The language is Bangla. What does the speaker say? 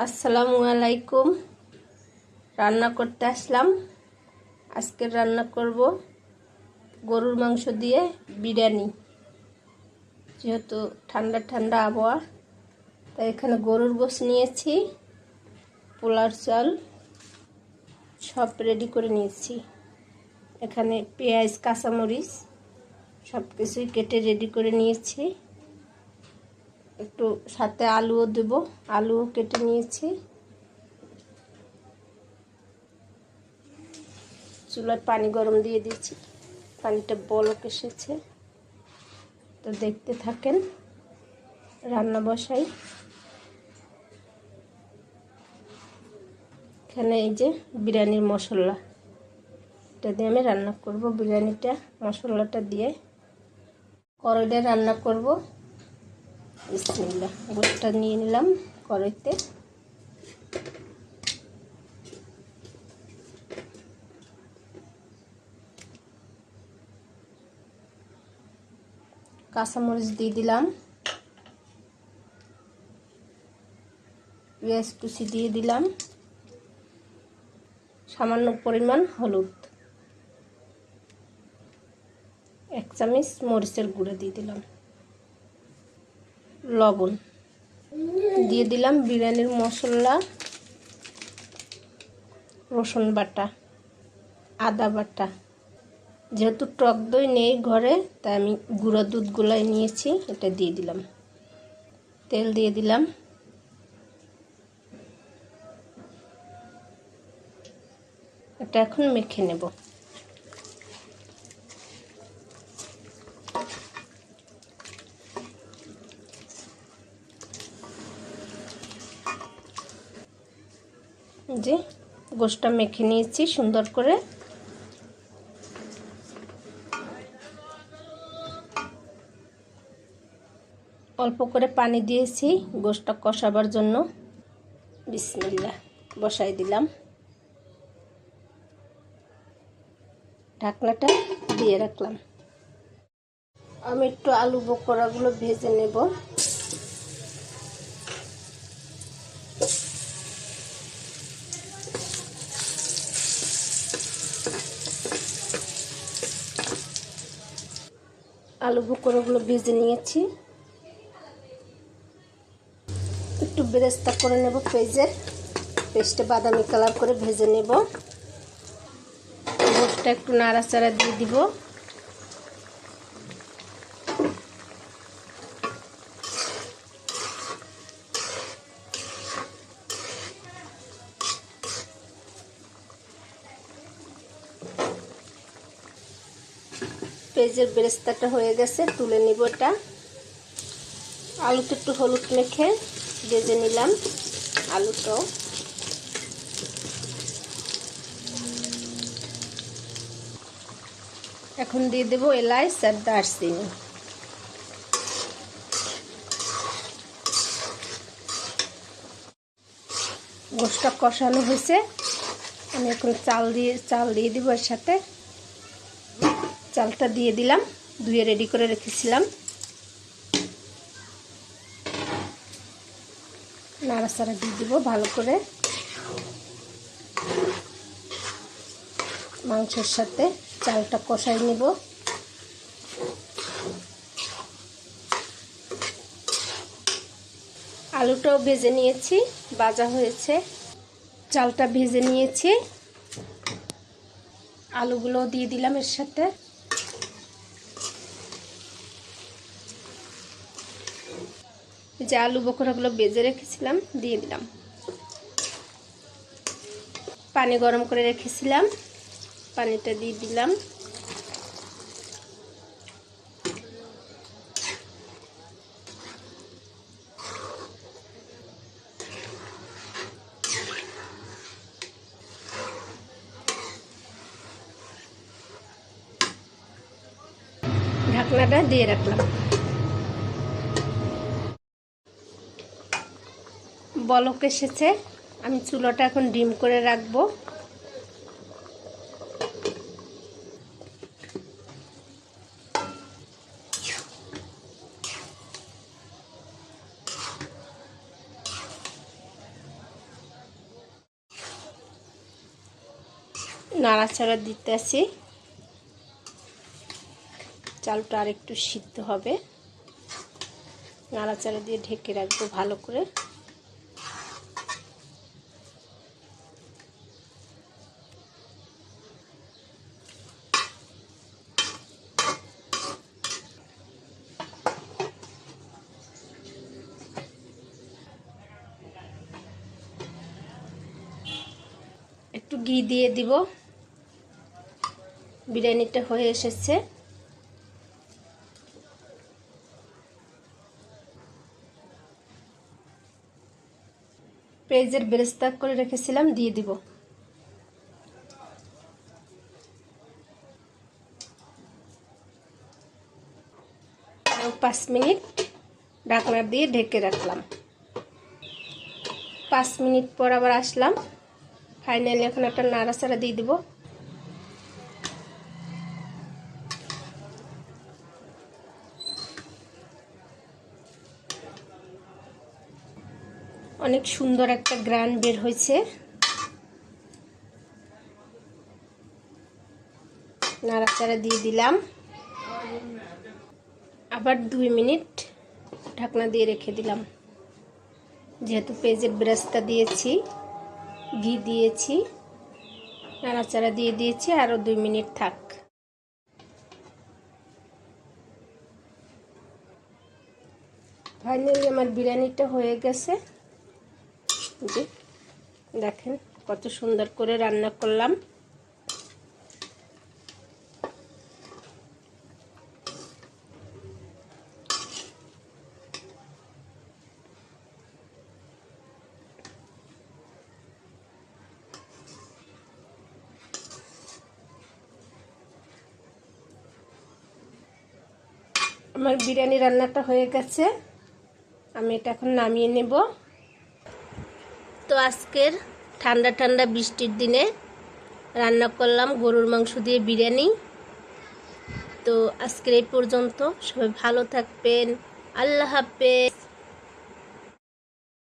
আসসালামু আলাইকুম। রান্না করতে আসলাম। আজকের রান্না করব গরুর মাংস দিয়ে বিরিয়ানি। যেহেতু ঠান্ডা ঠান্ডা আবহাওয়া, তাই এখানে গরুর গোস নিয়েছি, পোলার চাল সব রেডি করে নিয়েছি। এখানে পেঁয়াজ, কাঁচামরিচ সব কিছুই কেটে রেডি করে নিয়েছি। একটু সাথে আলুও দেব। আলুও কেটে নিয়েছি। চুলার পানি গরম দিয়ে দিয়েছি। পানিটা বলক এসেছে। তো দেখতে থাকেন, রান্না বসাই। এখানে এই যে বিরিয়ানির মশলা। এটা দিয়ে আমি রান্না করব। বিরিয়ানিটা, মশলাটা দিয়ে। কড়াইটা রান্না করব। বিসমিল্লা গোটটা নিয়ে নিলাম কড়াইতে। কাঁচামরিচ দিয়ে দিলাম। পেঁয়াজ কুচি দিয়ে দিলাম। সামান্য পরিমাণ হলুদ। এক চামচ মরিচের গুঁড়ো দিয়ে দিলাম। লবণ। দিয়ে দিলাম বিরিয়ানির মশলা, রসুন বাটা, আদা বাটা। যেহেতু টক দই নেই ঘরে, তাই আমি গুঁড়ো দুধ গুলাই নিয়েছি, এটা দিয়ে দিলাম। তেল দিয়ে দিলাম। এটা এখন মেখে নেব। যে গোষ্ঠটা মেখে নিয়েছি, সুন্দর করে। অল্প করে পানি দিয়েছি গোষ্ঠটা কষাবার জন্য। বিসমিল্লা বসাই দিলাম। ঢাকনাটা দিয়ে রাখলাম। আমি একটু আলু বকরাগুলো ভেজে নেব। আলু বকরাগুলো ভেজে নিয়েছি। একটু বেরেস্তা করে নেব পেঁয়াজের। পেস্টে বাদামি কালার করে ভেজে নেব। গোটটা একটু নাড়াচাড়া দিয়ে দিব। পেঁয়াজের বেরেস্তাটা হয়ে গেছে, তুলে নিব এটা। আলুতে একটু হলুদ মেখে ভেজে নিলাম আলুটাও। এখন দিয়ে দেবো এলাইচ আর দারচিনি। গোষ্ঠটা কষানো হয়েছে। আমি এখন চাল দিয়ে চাল দিয়ে দিব এর সাথে। চালটা দিয়ে দিলাম, ধুয়ে রেডি করে রেখেছিলাম। নাড়াচাড়া দিয়ে দিব ভালো করে। মাংসের সাথে চালটা কষাই নিব। আলুটাও ভেজে নিয়েছি বাজা হয়েছে। চালটা ভেজে নিয়েছি। আলুগুলোও দিয়ে দিলাম এর সাথে। যে আলু বকরাগুলো বেজে রেখেছিলাম, দিয়ে দিলাম। পানি গরম করে রেখেছিলাম, পানিটা দিয়ে দিলাম। ঢাকনাটা দিয়ে রাখলাম। বলক এসেছে। আমি চুলোটা এখন ডিম করে রাখব। নাড়াচাড়া দিতে আছি। চালটা আর একটু সিদ্ধ হবে। নাড়াচাড়া দিয়ে ঢেকে রাখব ভালো করে। একটু ঘি দিয়ে দিব। বিরিয়ানিটা হয়ে এসেছে। পেঁয়াজের বেরেস্তা করে রেখেছিলাম, দিয়ে দিব। পাঁচ মিনিট ঢাকনা দিয়ে ঢেকে রাখলাম। পাঁচ মিনিট পর আবার আসলাম। ফাইনালি এখন একটা নাড়াচাড়া দিয়ে দেবো। অনেক সুন্দর একটা গ্রান বের হয়েছে। নাড়াচাড়া দিয়ে দিলাম। আবার দুই মিনিট ঢাকনা দিয়ে রেখে দিলাম। যেহেতু পেঁয়াজের ব্রাস্তা দিয়েছি। ঘি দিয়েছি, নাড়াচাড়া দিয়ে দিয়েছি আরও দুই মিনিট থাক। ফাইনালি আমার বিরিয়ানিটা হয়ে গেছে। যে দেখেন কত সুন্দর করে রান্না করলাম। আমার বিরিয়ানি রান্নাটা হয়ে গেছে। আমি এটা এখন নামিয়ে নেব। তো আজকের ঠান্ডা ঠান্ডা বৃষ্টির দিনে রান্না করলাম গরুর মাংস দিয়ে বিরিয়ানি। তো আজকের এই পর্যন্ত সবাই ভালো থাকবেন। আল্লাহ হাফেজ।